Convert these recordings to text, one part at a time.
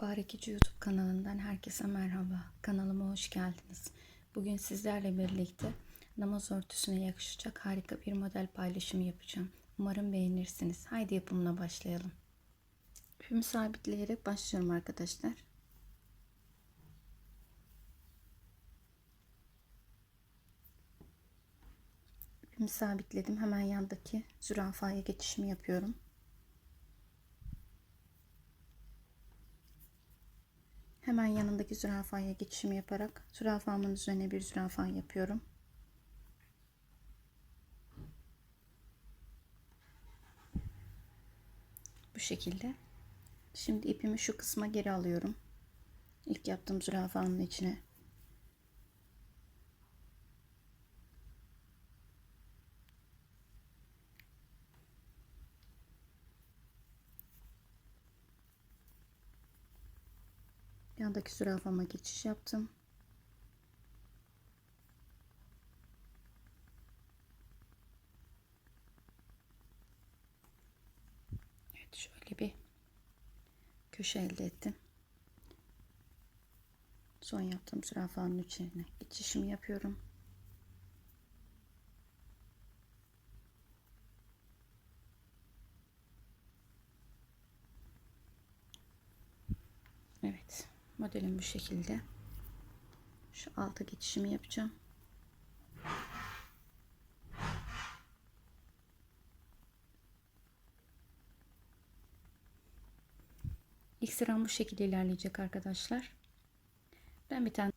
Barekici YouTube kanalından herkese merhaba. Kanalıma hoş geldiniz. Bugün sizlerle birlikte namaz örtüsüne yakışacak harika bir model paylaşımı yapacağım. Umarım beğenirsiniz. Haydi yapımına başlayalım. İpimi sabitleyerek başlıyorum arkadaşlar. İpimi sabitledim. Hemen yandaki zürafaya geçişimi yapıyorum. Hemen yanındaki zürafaya geçişimi yaparak zürafamın üzerine bir zürafa yapıyorum. Bu şekilde. Şimdi ipimi şu kısma geri alıyorum. İlk yaptığım zürafanın içine. Yandaki zürafama geçiş yaptım. Evet şöyle bir köşe elde ettim. Son yaptığım zürafanın üzerine geçişimi yapıyorum. Evet modelim bu şekilde. Şu alta geçişimi yapacağım. İlk sıram bu şekilde ilerleyecek arkadaşlar. Ben bir tane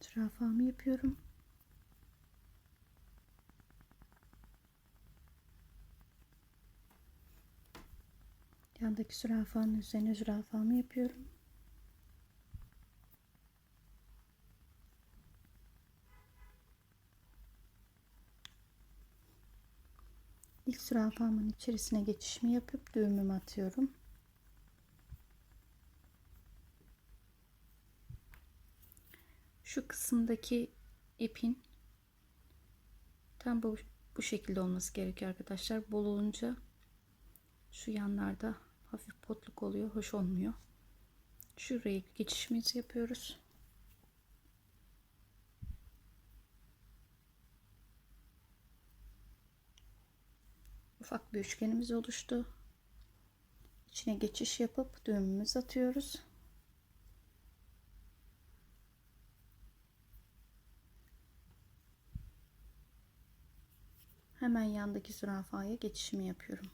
zürafamı yapıyorum. Yandaki zürafanın üzerine zürafamı yapıyorum. İlk zürafamın içerisine geçişimi yapıp düğümümü atıyorum. Şu kısımdaki ipin tam bu, bu şekilde olması gerekiyor arkadaşlar. Bol olunca şu yanlarda hafif potluk oluyor. Hoş olmuyor. Şuraya geçişimizi yapıyoruz. Ufak bir üçgenimiz oluştu. İçine geçiş yapıp düğümümüzü atıyoruz. Hemen yandaki zürafaya geçişimi yapıyorum.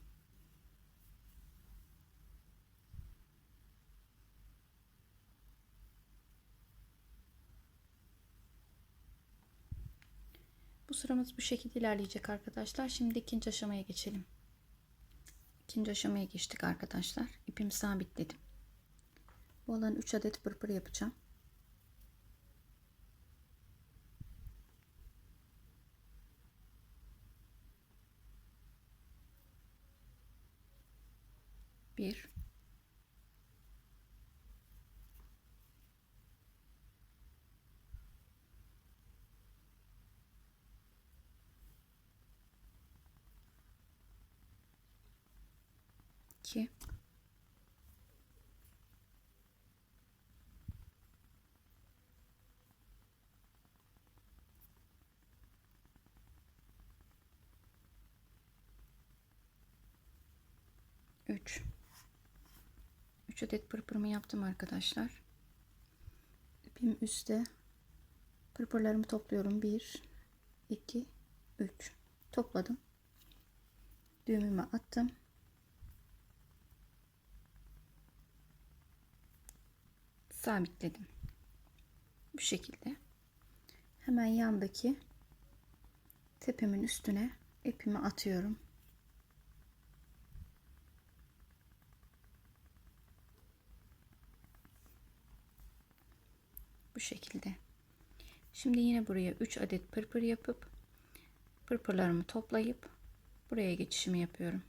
Bu sıramız bu şekilde ilerleyecek arkadaşlar. Şimdi ikinci aşamaya geçelim. İkinci aşamaya geçtik arkadaşlar. İpimi sabitledim. Bu alan 3 adet pırpır yapacağım. Bir. İki üç. Üç adet pırpırımı yaptım arkadaşlar. İpim üstte. Pırpırlarımı topluyorum. Bir iki üç. Topladım. Düğümümü attım sabitledim. Bu şekilde. Hemen yandaki tepemin üstüne ipimi atıyorum. Bu şekilde. Şimdi yine buraya 3 adet pırpır yapıp pırpırlarımı toplayıp buraya geçişimi yapıyorum.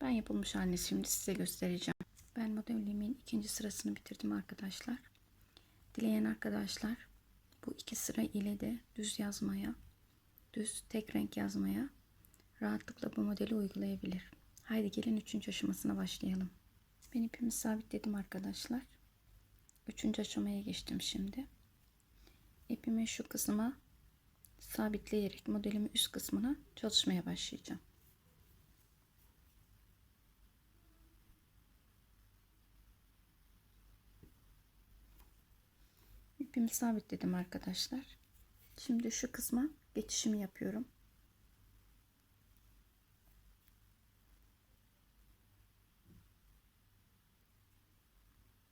Ben yapılmış halini şimdi size göstereceğim. Ben modelimin ikinci sırasını bitirdim arkadaşlar. Dileyen arkadaşlar bu iki sıra ile de düz yazmaya, düz tek renk yazmaya rahatlıkla bu modeli uygulayabilir. Haydi gelin üçüncü aşamasına başlayalım. Ben ipimi sabitledim arkadaşlar. Üçüncü aşamaya geçtim şimdi. İpimi şu kısma sabitleyerek modelimin üst kısmına çalışmaya başlayacağım. İpimi sabitledim arkadaşlar. Şimdi şu kısma geçişimi yapıyorum.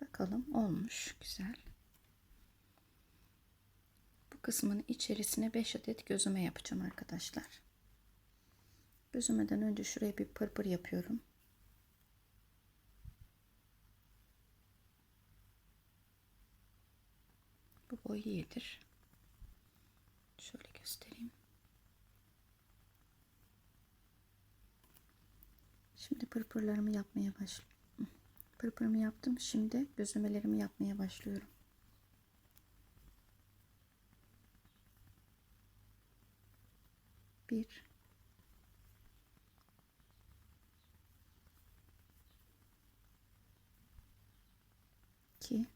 Bakalım olmuş. Güzel. Bu kısmın içerisine 5 adet gözüme yapacağım arkadaşlar. Gözümeden önce şuraya bir pırpır yapıyorum. Boy iyidir. Şöyle göstereyim. Şimdi pırpırlarımı yapmaya başlıyorum. Pırpırımı yaptım. Şimdi gözlemelerimi yapmaya başlıyorum. Bir. İki.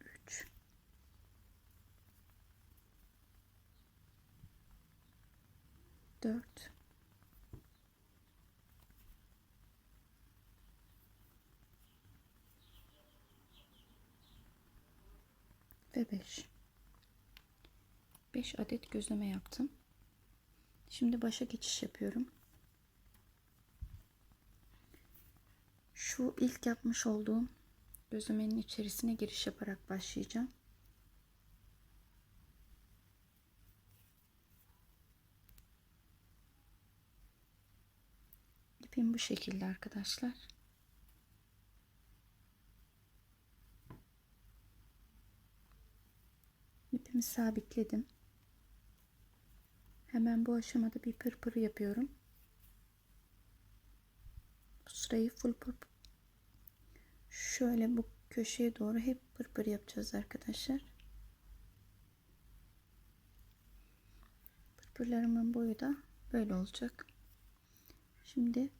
Üç. Dört. ve 5. 5 adet gözleme yaptım. Şimdi başa geçiş yapıyorum. Şu ilk yapmış olduğum gözlemenin içerisine giriş yaparak başlayacağım. İpim bu şekilde arkadaşlar. ipimi sabitledim. Hemen bu aşamada bir pırpır yapıyorum. Bu sırayı full pırpır. Şöyle bu köşeye doğru hep pırpır yapacağız arkadaşlar. Pırpırlarımın boyu da böyle olacak. Şimdi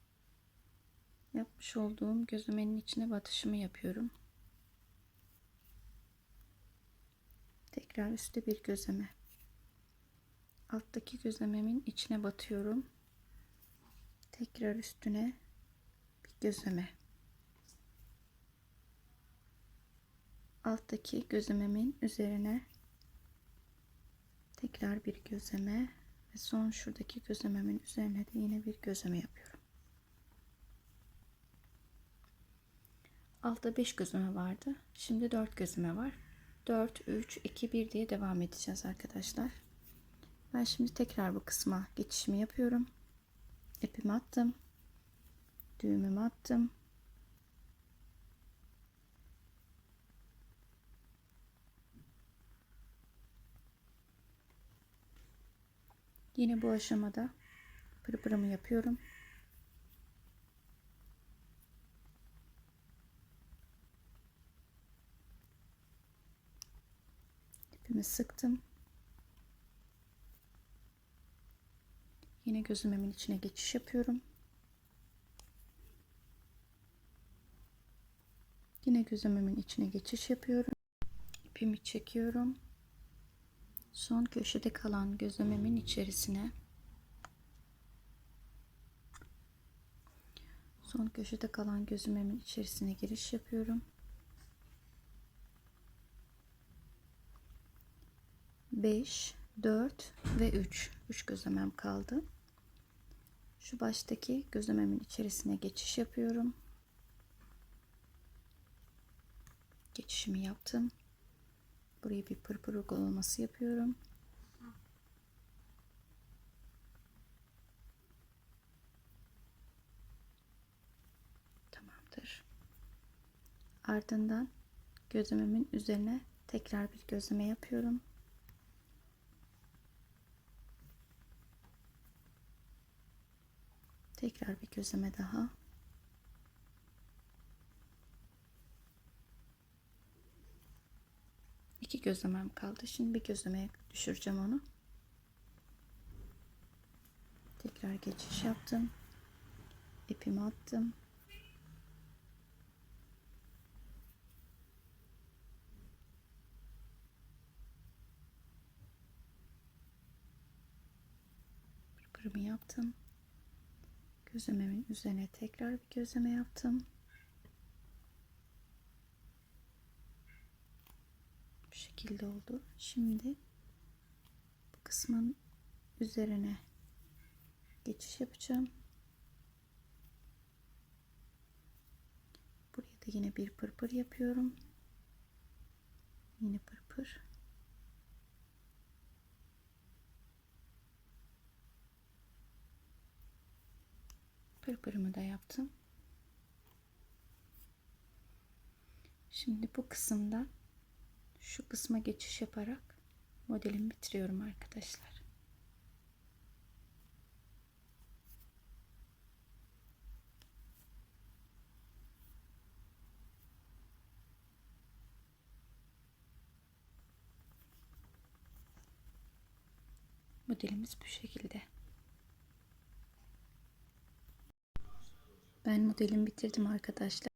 yapmış olduğum gözümenin içine batışımı yapıyorum. Tekrar üstte bir gözleme. Alttaki gözlememin içine batıyorum. Tekrar üstüne bir gözleme. Alttaki gözlememin üzerine tekrar bir gözleme ve son şuradaki gözlememin üzerine de yine bir gözleme yapıyorum. Altta 5 gözleme vardı. Şimdi 4 gözleme var. 4, 3, 2, 1 diye devam edeceğiz arkadaşlar. Ben şimdi tekrar bu kısma geçişimi yapıyorum. İpimi attım. Düğümümü attım. Yine bu aşamada pırpırımı yapıyorum. İpimi sıktım. Yine gözümemin içine geçiş yapıyorum. Yine gözümemin içine geçiş yapıyorum. İpimi çekiyorum. Son köşede kalan gözlememin içerisine son köşede kalan gözlememin içerisine giriş yapıyorum. 5, 4 ve 3. 3 gözlemem kaldı. Şu baştaki gözlememin içerisine geçiş yapıyorum. Geçişimi yaptım. Buraya bir pırpır uygulaması yapıyorum. Tamamdır. Ardından gözlememin üzerine tekrar bir gözleme yapıyorum. Tekrar bir gözleme daha. İki gözlemem kaldı. Şimdi bir gözlemeye düşüreceğim onu. Tekrar geçiş yaptım. İpimi attım. Pırpırımı yaptım. Gözlememin üzerine tekrar bir gözleme yaptım. Bu şekilde oldu. Şimdi bu kısmın üzerine geçiş yapacağım. Buraya da yine bir pırpır yapıyorum. Yine pırpır. Pırpırımı da yaptım. Şimdi bu kısımda şu kısma geçiş yaparak modelimi bitiriyorum arkadaşlar. Modelimiz bu şekilde. Ben modelimi bitirdim arkadaşlar.